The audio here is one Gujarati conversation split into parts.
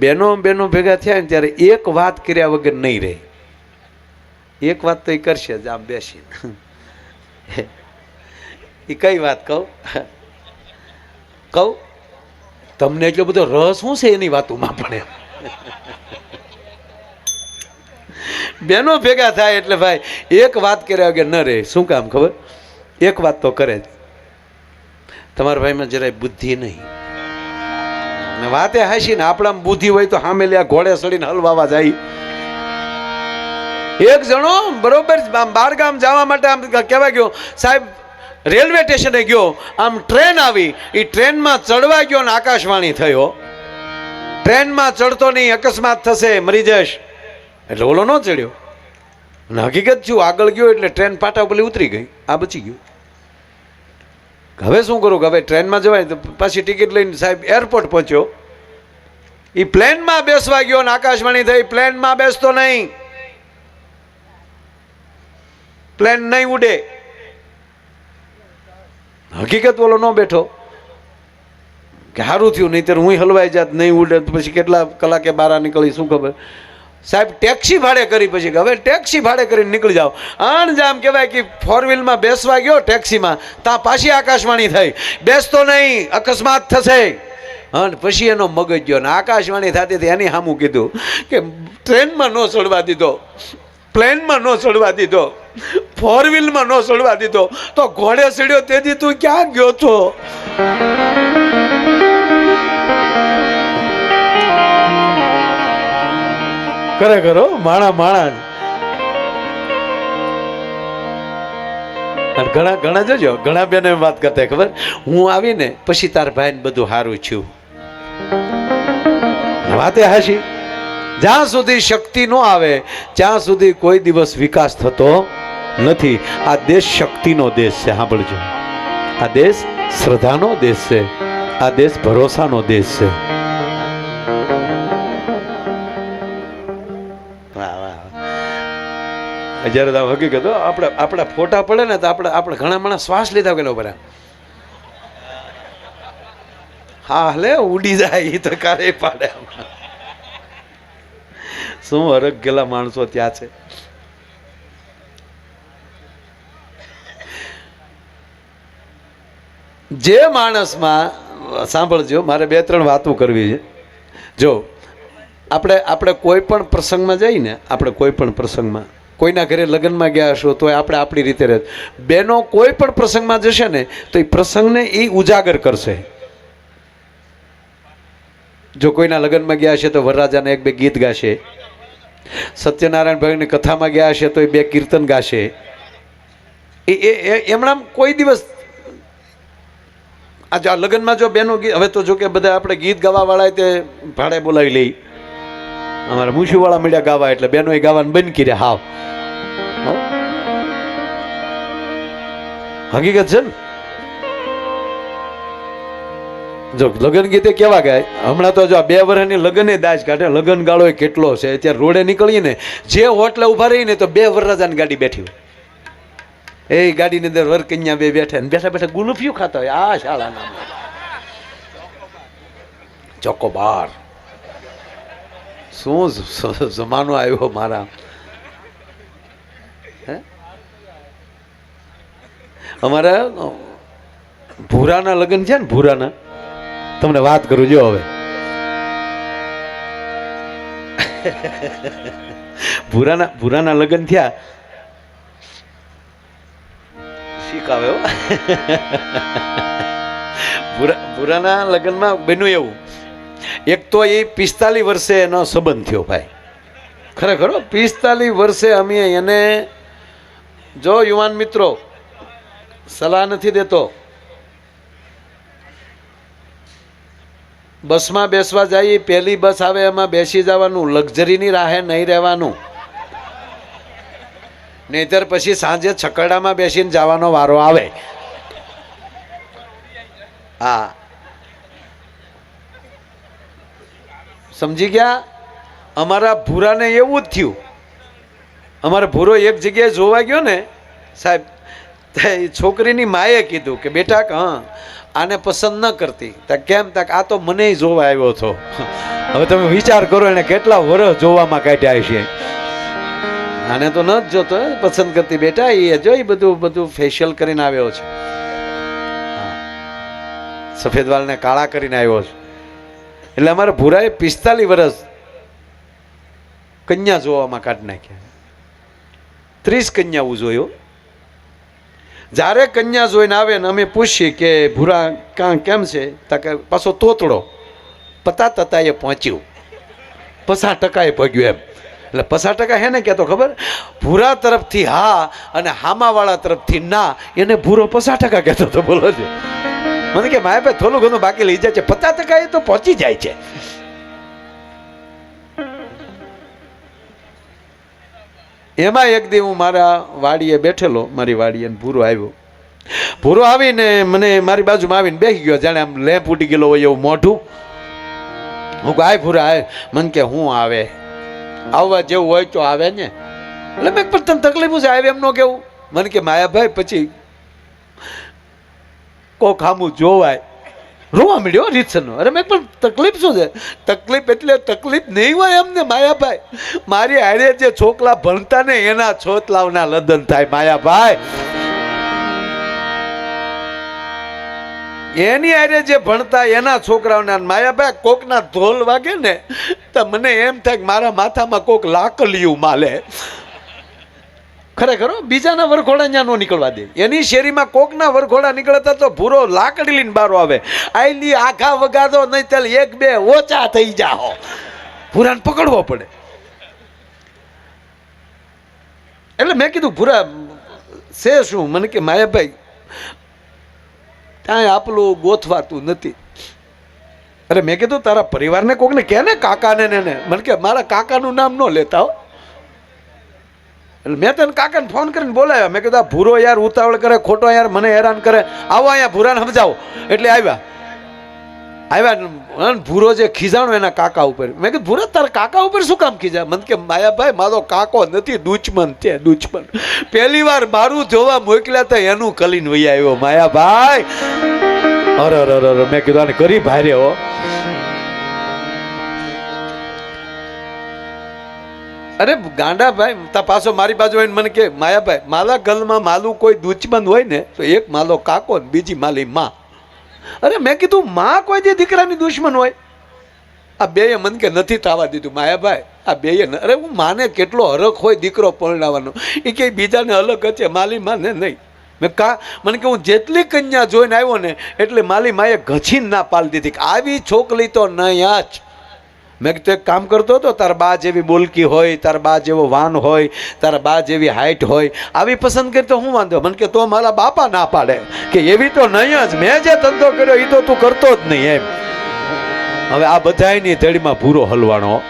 બેનો બેનો ભેગા થયા ને ત્યારે એક વાત કર્યા વગર નહીં રહે. એક વાત તો એ કરશે જ, આમ બેસીને. એ કઈ વાત કહું? કહું? તમને એટલો બધો રસ શું છે એની વાતોમાં પણ બેનો ભેગા થાય એટલે ભાઈ, એક વાત કર્યા વગર ન રહે. શું કામ ખબર? એક વાત તો કરે જ. તમારા ભાઈમાં જરાય બુદ્ધિ નહીં. ને વાતે હાસી ને આપણામાં બુદ્ધિ હોય તો સામે લે ઘોડે સડીને હલવાવા જાય. એક જણો બરોબર બાર ગામ જવા માટે આમ કહેવા ગયો, સાહેબ, રેલવે સ્ટેશને ગયો, આમ ટ્રેન આવી. એ ટ્રેનમાં ચડવા ગયો ને આકાશવાણી થયો. ટ્રેનમાં ચડતો નહીં, અકસ્માત થશે, મરી જશ એટલે ઓલો ન ચડ્યો. અને હકીકત છું આગળ ગયો એટલે ટ્રેન પાટા ઉપર ઉતરી ગઈ. આ બચી ગયું. હવે શું કરું કે હવે ટ્રેનમાં જવાય તો પાછી ટિકિટ લઈને સાહેબ એરપોર્ટ પહોંચ્યો. એ પ્લેનમાં બેસવા ગયો ને આકાશવાણી થઈ, પ્લેનમાં બેસતો નહીં. પ્લેન નહીં ઉડે. હકીકત બોલો ન બેઠો. કે સારું થયું નહીં હું હલવાઈ જાત નહીં ઉડે તો પછી કેટલા કલાકે બહાર નીકળી, શું ખબર? સાહેબ ટેક્સી ભાડે કરી પછી હવે ટેક્સી ભાડે કરીને નીકળી જાઓ. આણ જામ કહેવાય કે ફોર વ્હીલમાં બેસવા ગયો ટેક્સીમાં ત્યાં પાછી આકાશવાણી થઈ. બેસતો નહીં, અકસ્માત થશે. અને પછી એનો મગજ ગયો ને આકાશવાણી થતી હતી, એની સામું કીધું કે ટ્રેનમાં ન ચડવા દીધો. પ્લેનમાં ન ચડવા દીધો. ફોર વ્હીલમાં ન ચડવા દીધો. તો ઘોડે ચડ્યો, તેથી તું ક્યાં ગયો છો? કરો માણા માણા ઘણા ઘણા જોજો, ઘણા બેન વાત કરતા ખબર? હું આવીને પછી તાર ભાઈને બધું સારું છું વાતે હાશી જ્યાં સુધી શક્તિ ન આવે, ત્યાં સુધી કોઈ દિવસ વિકાસ થતો નથી. આ દેશ શક્તિનો દેશ છે, સાંભળજો. આ દેશ શ્રદ્ધાનો દેશ છે. આ દેશ ભરોસાનો દેશ છે. જ્યારે તો હકીકતો આપણે આપણા ફોટા પડે ને તો આપણે આપણે ઘણા માણસ શ્વાસ લીધા ઊભા રહ્યા. હા હલે ઉડી જાય એ તો કારે પાડે શું હરક ગયેલા માણસો ત્યાં છે? જે માણસમાં સાંભળજો, મારે બે ત્રણ વાતો કરવી છે. જો, આપણે આપણે કોઈ પણ પ્રસંગમાં જઈને આપણે કોઈ પણ પ્રસંગમાં કોઈના ઘરે લગ્નમાં ગયા હશો તો આપણે આપણી રીતે રહે. બેનો કોઈ પણ પ્રસંગમાં જશે ને, તો એ પ્રસંગને એ ઉજાગર કરશે. જો કોઈના લગ્નમાં ગયા હશે, તો વરરાજાને એક બે ગીત ગાશે. સત્યનારાયણ ભાઈની કથામાં ગયા હશે, તો એ બે કીર્તન ગાશે. એ એ એ- એમણામ કોઈ દિવસ આ લગ્નમાં જો બહેનો ગીત હવે તો જો કે બધા આપણે ગીત ગાવાવાળા તે ભાડે બોલાવી લઈ. અમારા મુશીવાળા મળ્યા ગાવા એટલે બેનો એ ગાવાનું બંધ કર્યા, હાવ. હકીકત છે ને? જો, લગ્ન ગીતે કેવા ગાય? હમણાં તો જો બે વર્ષની લગ્ને દાજ કાઢે, લગ્ન ગાળો કેટલો છે? અત્યારે રોડે નીકળીએ ને, જે હોટલે ઊભા રહીને તો બે વરરાજાની ગાડી બેઠી હોય. એ ગાડીની અંદર વરકન્યા બે બેઠા ને, બેઠા બેઠા ગુલફિયું ખાતા હોય, આ શાળાના. ચોકોબાર શું જમાનો આવ્યો મારા. અમારા ભૂરાના લગ્ન છે ને, ભૂરાના. તમને વાત કરું, જો હવે. ભૂરાના ભૂરાના લગ્ન થયા. શીખાવે હો. ભૂરા, ભૂરાના લગ્નમાં બન્યું એવું. એક તો એ પિસ્તાલીસ વર્ષે એનો સંબંધ થયો ભાઈ. ખરેખર પિસ્તાલીસ વર્ષે અમે એને, જો યુવાન મિત્રો, સલાહ નથી દેતો. બસમાં બેસવા જઈએ પહેલી બસ આવે, એમાં બેસી જવાનું, લક્ઝરીની રાહે નહીં રહેવાનું. નહીતર પછી સાંજે છકડામાં બેસીને જવાનો વારો આવે. હા. સમજી ગયા? અમારા ભૂરાને એવું જ થયું. અમારો ભૂરો એક જગ્યાએ જોવા ગયો ને, સાહેબ છોકરીની માએ કીધું કે, બેટા હા, આને પસંદ ન કરતી. તા કેમ? તક આ તો મને જોવા આવ્યો હતો. હવે તમે વિચાર કરો, એને કેટલા વર્ષ જોવામાં કાઢ્યા છે આને તો ન જ જોતો પસંદ કરતી. બેટા એ જો એ બધું બધું ફેશિયલ કરીને આવ્યો છે. સફેદ વાળને કાળા કરીને આવ્યો છે. એટલે અમારા ભૂરાએ પિસ્તાલીસ વર્ષ કન્યા જોવામાં કાઢી નાખ્યા. ત્રીસ કન્યાઓ જોયો. જ્યારે કન્યા જોઈને આવે ને અમે પૂછીએ કે ભૂરા કાં કેમ છે? તાકે પાછો તોતડો. પતા તતા એ પહોંચ્યું. પચાસ ટકા એ ભગ્યું એમ. એટલે પચાસ ટકા હે ને કહેતો ખબર? ભૂરા તરફથી હા અને હામાવાળા તરફથી ના. એને ભૂરો પચાસ ટકા કહેતો તો બોલો છે. મને કે, માયા ભાઈ, થોડું ઘણું બાકી લઈ જાય છે. પચાસ ટકા એ તો પહોંચી જાય છે. એમાં એક દી હું મારા વાડીએ બેઠેલો, મારી વાડીએ ભૂરો આવ્યો. ભૂરો આવીને મને મારી બાજુમાં આવીને બેસી ગયો. જાણે આમ લેમ્પ ઉડી ગયેલો હોય એવું મોઢું. હું આય ભૂરા, આય. મને કે, હું આવે? આવવા જેવું હોય તો આવે ને. એટલે મેં પણ તને તકલીફ છે? આવે એમ ન કેવું મને કે માયાભાઈ પછી કોક હામું જોવાય. રોવા મળ્યો રીતસરનો. અરે મેં પણ તકલીફ શું છે? તકલીફ એટલે તકલીફ નહીં હોય એમને, માયાભાઈ. મારી હારે જે છોકરા ભણતા ને એના છોતલાવના લદન થાય, માયાભાઈ. એની હારે જે ભણતા એના છોકરાઓના માયાભાઈ, કોકના ધોલ વાગે ને, તો મને એમ થાય કે મારા માથામાં કોક લાકલિયું માલે. ખરેખર બીજાના વરઘોડા ત્યાં નો નીકળવા દે. એની શેરીમાં કોકના વરઘોડા નીકળતા તો ભૂરો લાકડી લઈને બારો આવે. આઈલી આખા વગાડો નહીં ચાલ એક બે ઓછા થઈ જાઓ ભૂરાને પકડવો પડે. એટલે મેં કીધું, ભૂરા, છે શું? મને કે, માયાભાઈ ત્યાં આપલું ગોથવાતું નથી. અરે મેં કીધું, તારા પરિવારને કોકને કે ને? કાકાને ને? મને કે, મારા કાકાનું નામ ન લેતા હો. એટલે મેં તને કાકાને ફોન કરીને બોલાવ્યા. મેં કીધું, આ ભૂરો યાર ઉતાવળ કરે, ખોટો યાર, મને હેરાન કરે. આવો અહીંયા ભૂરાને સમજાવો. એટલે આવ્યા. આવ્યા ભૂરો જે ખીજાણો એના કાકા ઉપર. મેં કીધું, ભૂરો, તારા કાકા ઉપર શું કામ ખીજા મને કે, માયાભાઈ, મારો કાકો નથી, દુશ્મન છે, દુશ્મન. પહેલી વાર મારું જોવા મોકલ્યા તો એનું કલીન વૈયા આવ્યો, માયાભાઈ. અરે અરે અરે મેં કીધું, આને કરી ભારે અરે ગાંડાભાઈ તપાસો મારી બાજુ આવીને મને કે, માયાભાઈ, માલા ગલમાં માલું કોઈ દુશ્મન હોય ને, તો એક માલો કાકો ને બીજી માલી માં. અરે મેં કીધું, માં કોઈ દી દીકરાની દુશ્મન હોય? આ બેએ મન કે, નથી થવા દીધું, માયાભાઈ, આ બેએ અરે હું માને કેટલો હરખ હોય દીકરો પરણાવવાનો. એ કે બીજાને અલગ હશે, માલી માને નહીં. મેં કા, મને કે, હું જેટલી કન્યા જોઈને આવ્યો ને, એટલે માલી માએ ઘસીને ના પાડી દીધી. આવી છોકરી તો નહીં જ. મેં કીધું, એક કામ કરતો હતો, તાર બા જેવી બોલકી હોય, તાર બા જેવો વાન હોય, તારા બા જેવી હાઈટ હોય, આવી પસંદ કરી તો હું વાંધો? મને કે, તો મારા બાપા ના પાડે. કે, એવી તો નહીં જ, મેં જે ધંધો કર્યો એ તો તું કરતો જ નહીં. એમ. હવે આ બધાયની ધડીમાં ભૂરો હલવાનો.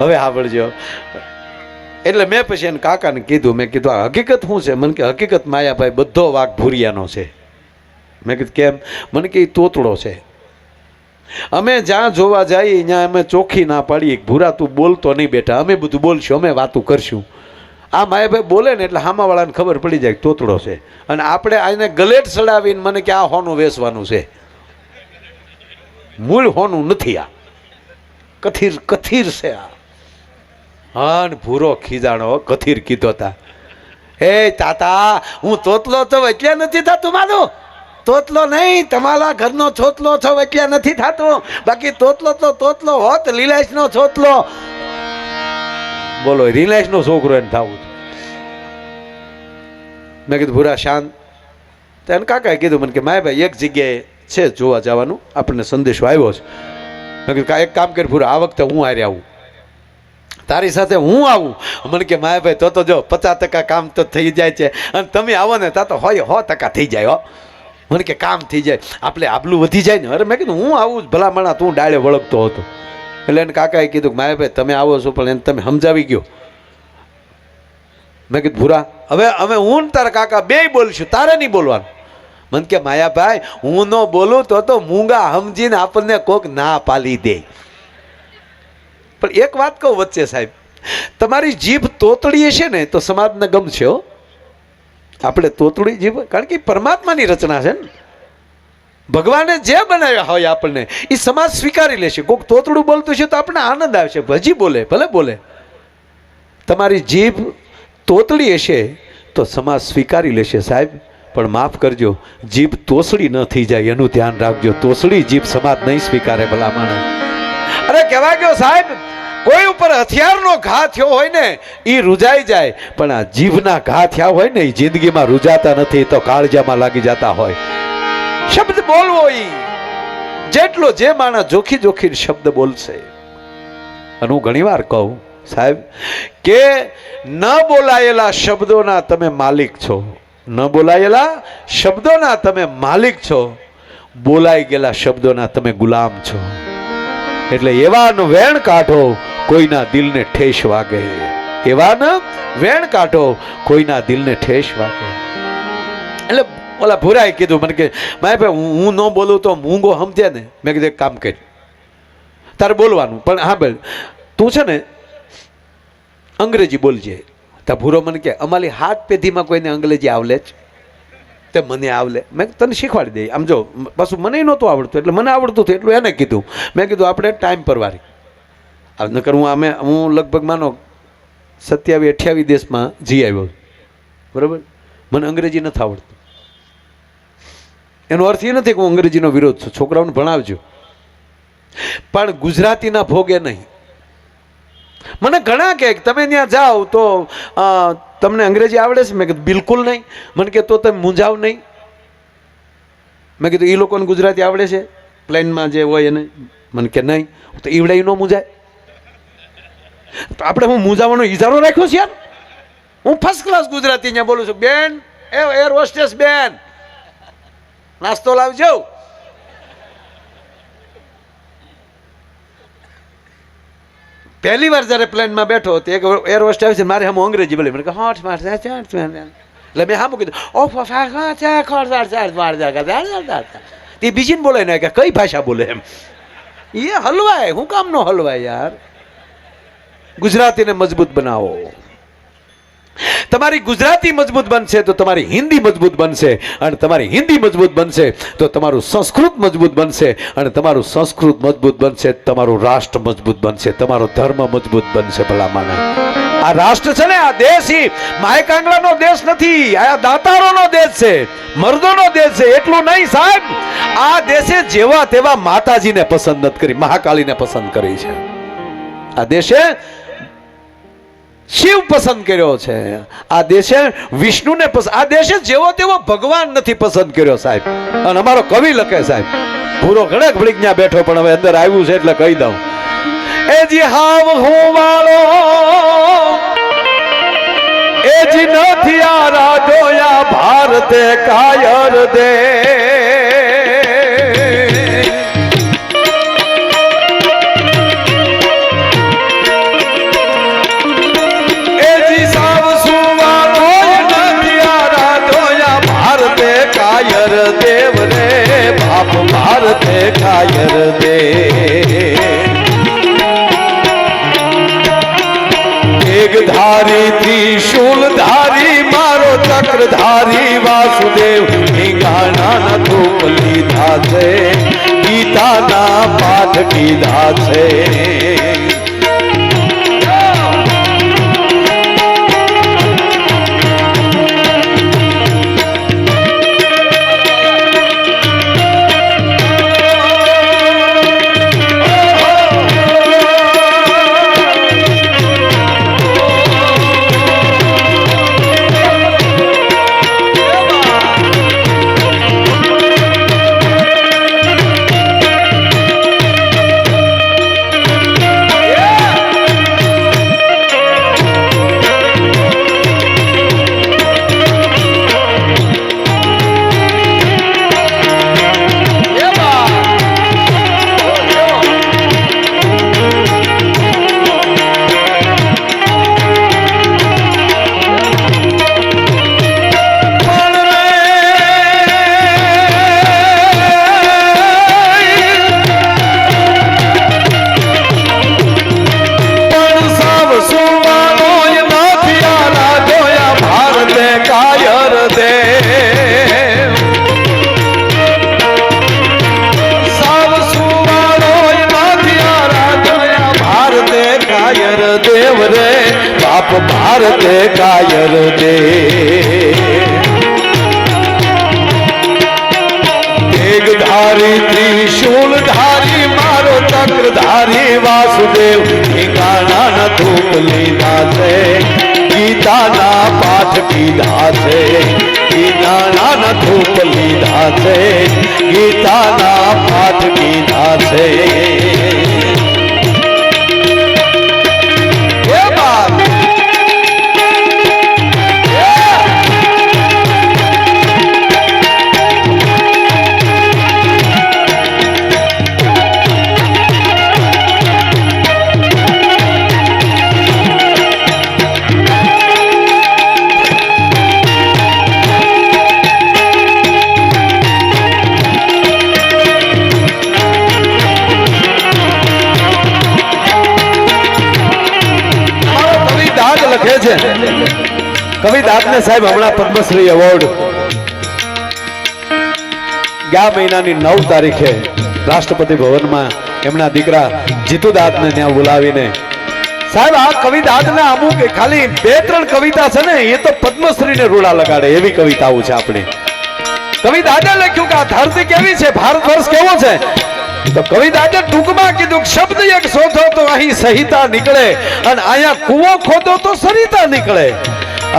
હવે સાંભળજો એટલે મેં પછી એને કાકાને કીધું, મેં કીધું હકીકત શું છે? મને કે, હકીકત માયાભાઈ બધો વાઘ ભૂરિયાનો છે. મેં કીધું, કેમ? મને કે તોતડો છે. અમે જ્યાં જોવા જઈએ, ત્યાં અમે ચોખ્ખી ના પાડીએ ભૂરા, તું બોલતો નહીં બેટા. અમે બધું બોલશું, અમે વાતું કરશું. આ માય ભાઈ બોલે ને એટલે હામાવાળાને ખબર પડી જાય તોતડો છે. અને આપણે આને ગલેટ ચડાવીને મને કે, આ હોનું વેચવાનું છે. મૂળ હોનું નથી આ. કથીર કથીર છે આ. હા ભૂરો ખીજાણો કથીર કીધો તા. હે તાતા, હું તોતલો તો એટલે નથી થતું મારું. તોતલો નહીં, તમારા ઘરનો છોતલો છો એટલે નથી થતો. બાકી તોતલો તો તોતલો હોત રિલાયન્સનો છોતલો બોલો રિલાયન્સનો છોકરો એને થવું મેં કીધું, ભૂરા શાંત. તો એને કાકાએ કીધું, મને કે, માય ભાઈ, એક જગ્યાએ છે જોવા જવાનું, આપણને સંદેશો આવ્યો છે. મેં કીધું, "કા- એક કામ કરી ભૂરા, આ વખતે હું હારે આવું. તારી સાથે હું આવું. મને કે, માય ભાઈ, તો તો જો, પચાસ ટકા કામ તો થઈ જાય છે. અને તમે આવો ને, તા તો હોય, સો ટકા થઈ જાય, હો. મને કે કામ થઈ જાય. આપણે આબલું વધી જાય ને. અરે મેં કીધું, હું આવું જ ભલામણા, તું ડાળે વળગતો હતો. એટલે એને કાકાએ કીધું કે માયા ભાઈ, તમે આવો છો, પણ એને તમે સમજાવી ગયો. મેં કીધું, ભૂરા, હવે અમે હું ને તારા કાકા બેય બોલશું, તારે નહીં બોલવાનું. મને કે, માયાભાઈ, હું ન બોલું તો તો મૂંગા સમજીને આપણને કોક ના પાલી દે. પણ એક વાત કહું વચ્ચે સાહેબ, તમારી જીભ તોતડી છે ને, તો સમાજને ગમશે હો. આપણે તોતડી જીવ કારણ કે પરમાત્માની રચના છે ને. ભગવાને જે બનાવ્યા હોય આપણને, એ સમાજ સ્વીકારી લેશે. કોઈક તોતડું બોલતું છે તો આપણને આનંદ આવશે. હજી બોલે, ભલે બોલે. તમારી જીભ તોતડી હશે તો સમાજ સ્વીકારી લેશે સાહેબ. પણ માફ કરજો, જીભ તોસડી ન થઈ જાય, એનું ધ્યાન રાખજો. તોસડી જીભ સમાજ નહીં સ્વીકારે ભલા માણસ. અરે કહેવા ગયો સાહેબ કોઈ ઉપર હથિયારનો ઘા થયો હોય ને એ રૂજાઈ જાય. પણ આ જીભના ઘા થયા હોય ને એ જિંદગીમાં રૂજાતા નથી તો કાળજામાં લાગી જતા હોય. શબ્દ બોલવો એ જેટલો જે માણસ જોખી જોખી શબ્દ બોલશે. અને હું ઘણીવાર કહું, સાહેબ, કે ન બોલાયેલા શબ્દોના તમે માલિક છો. ન બોલાયેલા શબ્દોના તમે માલિક છો. બોલાઈ ગયેલા શબ્દોના તમે ગુલામ છો. એટલે એવાનો વેણ કાઢો. કોઈના દિલને ઠેસ વાગે. એવાને વેણ કાઢો, કોઈના દિલને ઠેસ વાગે. એટલે ઓલા ભૂરાએ કીધું, મને કે, માય ભાઈ, હું ન બોલું તો મૂંગો સમજે ને. મેં કીધું કામ કર. તારે બોલવાનું. પણ હા ભાઈ, તું છે ને, અંગ્રેજી બોલજે. તો ભૂરો મને કે, અમારી હાથ પેઢીમાં કોઈને અંગ્રેજી આવલે જ? તે મને આવલે. મેં તને શીખવાડી દઈ આમ જો પાછું મને નહોતું આવડતું, એટલે મને આવડતું હતું, એટલું એને કીધું. મેં કીધું, આપણે ટાઈમ પરવારી નકર હું અમે હું લગભગ માનો સત્યાવીસ અઠ્યાવીસ દેશમાં જી આવ્યો બરાબર? મને અંગ્રેજી નથી આવડતું. એનો અર્થ એ નથી કે હું અંગ્રેજીનો વિરોધ છું. છોકરાઓને ભણાવજો. પણ ગુજરાતીના ભોગે નહીં. મને ઘણા કહે તમે ત્યાં જાઓ તો તમને અંગ્રેજી આવડે છે? મેં કીધું, બિલકુલ નહીં. મને કે, તો તમે મૂંઝાવ નહીં. મેં કીધું એ લોકોને ગુજરાતી આવડે છે? પ્લેનમાં જે હોય એને. મને કે, નહીં. તો ઈવડાઈ ન મૂંઝાય. આપણે હું મૂંઝાવાનો ઇજારો રાખ્યો છે યાર હું ફર્સ્ટ ક્લાસ ગુજરાતી અહીંયા બોલું છું બેન એ એર હોસ્ટેસ બેન નાસ્તો લાવજો પહેલી વાર જ્યારે પ્લેનમાં બેઠો તો એક એર હોસ્ટેસ મારે હમ અંગ્રેજી બોલી મને કે હોટ માર એટલે મેં હામું કીધું ઓફ તે બીજીને બોલે ને કે કઈ ભાષા બોલે એમ એ હલવાય હું કામ નો હલવાય યાર ગુજરાતીને મજબૂત બનાવો. તમારી ગુજરાતી મજબૂત બનશે તો તમારી હિન્દી મજબૂત બનશે અને તમારી હિન્દી મજબૂત બનશે તો તમારું સંસ્કૃત મજબૂત બનશે અને તમારું સંસ્કૃત મજબૂત બનશે, તમારું રાષ્ટ્ર મજબૂત બનશે, તમારો ધર્મ મજબૂત બનશે ભલામાના આ રાષ્ટ્ર છે ને, આ દેશ ઈ માયકાંગલાનો દેશ નથી, આ દાતારોનો દેશ છે, મર્દોનો દેશ છે, એટલું નહીં સાહેબ. આ દેશે જેવા તેવા માતાજીને પસંદ નથી કરી મહાકાળીને પસંદ કરી છે. આ દેશે શિવ પસંદ કર્યો છે. આ દેશે વિષ્ણુને પસંદ આ દેશે જેવો તેવો ભગવાન નથી પસંદ કર્યો સાહેબ. અને અમારો કવિ લખે સાહેબ. પૂરો ઘણેક ભળીજ્ઞા બેઠો પણ હવે અંદર આવ્યું છે એટલે કહી દઉં. એ જી હાવ હું વાળો, એ જી નથી આ રાધોયા ભારતે કાયર દે. કાયર દે ધારી ત્રિશૂલ ધારી, મારો ચક્રધારી વાસુદેવ. ગાના ના ધૂપ લીધા છે ગીતાના પાઠ કીધા છે. કાયર દે ધારી ત્રિશૂલ ધારી, મારો ચક્રધારી વાસુદેવ ઠેકાણા ન ધૂપ લીધા છે. ગીતાના પાઠ પીધા છે. ગીતાના ન ધૂપ લીધા છે. ગીતાના પાઠ પીધા છે. કવિ સાહેબ, હમણાં પદ્મશ્રી એવોર્ડ ગયા મહિનાની નવ તારીખે રાષ્ટ્રપતિ ભવનમાં એમના દીકરા જીતુદાદને ત્યાં બોલાવીને. સાહેબ, આ કવિતા અમુક ખાલી બે ત્રણ કવિતા છે ને, એ તો પદ્મશ્રીને રૂડા લગાડે, એવી કવિતાઓ છે આપણી. કવિ દાદા લખ્યું કે આ ધરતી કેવી છે, ભારત વર્ષ કેવો છે? તો કવિ દાદા ટૂંકમાં કીધું શબ્દ એક શોધો તો અહીં સહિતા નીકળે, અને અહીંયા કૂવો ખોદો તો સરિતા નીકળે.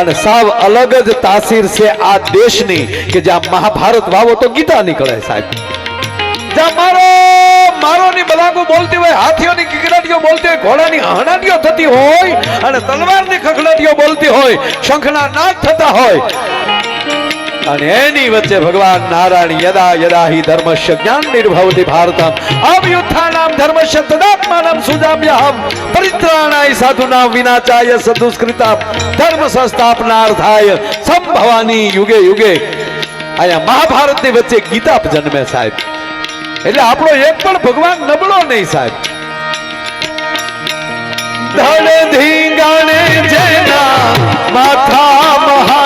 અને સાવ અલગ જ તાસીર છે આ દેશની કે જ્યાં મહાભારત વાવો તો ગીતા નીકળે સાહેબ. જ્યાં મારો મારો ની બલાગુ બોલતી હોય, હાથીઓની કિકડાટીઓ બોલતી હોય, ઘોડાની હણાટીઓ થતી હોય અને તલવારની ખખડાટીઓ બોલતી હોય, શંખના નાદ થતા હોય અને એની વચ્ચે ભગવાન નારાયણ યદા યદા હિ ધર્મસ્ય જ્ઞાન નિર્ભવતિ ભારતમ. અવ્યુત્થાનામ ધર્મસ્ય તદાત્માનમ સુજામ્યહમ. પરિત્રાણાય સાધુનામ વિનાચાય સદુષ્કૃતા ધર્મ સંસ્થાપનાર્થાય સંભવાની યુગે યુગે અહીંયા મહાભારતની વચ્ચે ગીતા જન્મે સાહેબ. એટલે આપણો એક પણ ભગવાન નબળો નહીં સાહેબ. ધડ ધીંગાણે જેના માથા મહાણે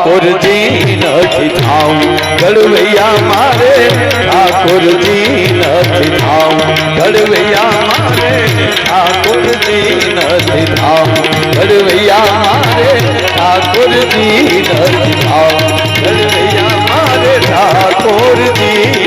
ઠાકોરજી નથી થાઉં. ઘડવૈયા મારે ઠાકોરજી નથી થાઉં. ઘડવૈયા મારે ઠાકોરજી નથી થાઉં. ઘડવૈયા મારે ઠાકોરજી નથી થાઉં. ઘડવૈયા મારે ઠાકોરજી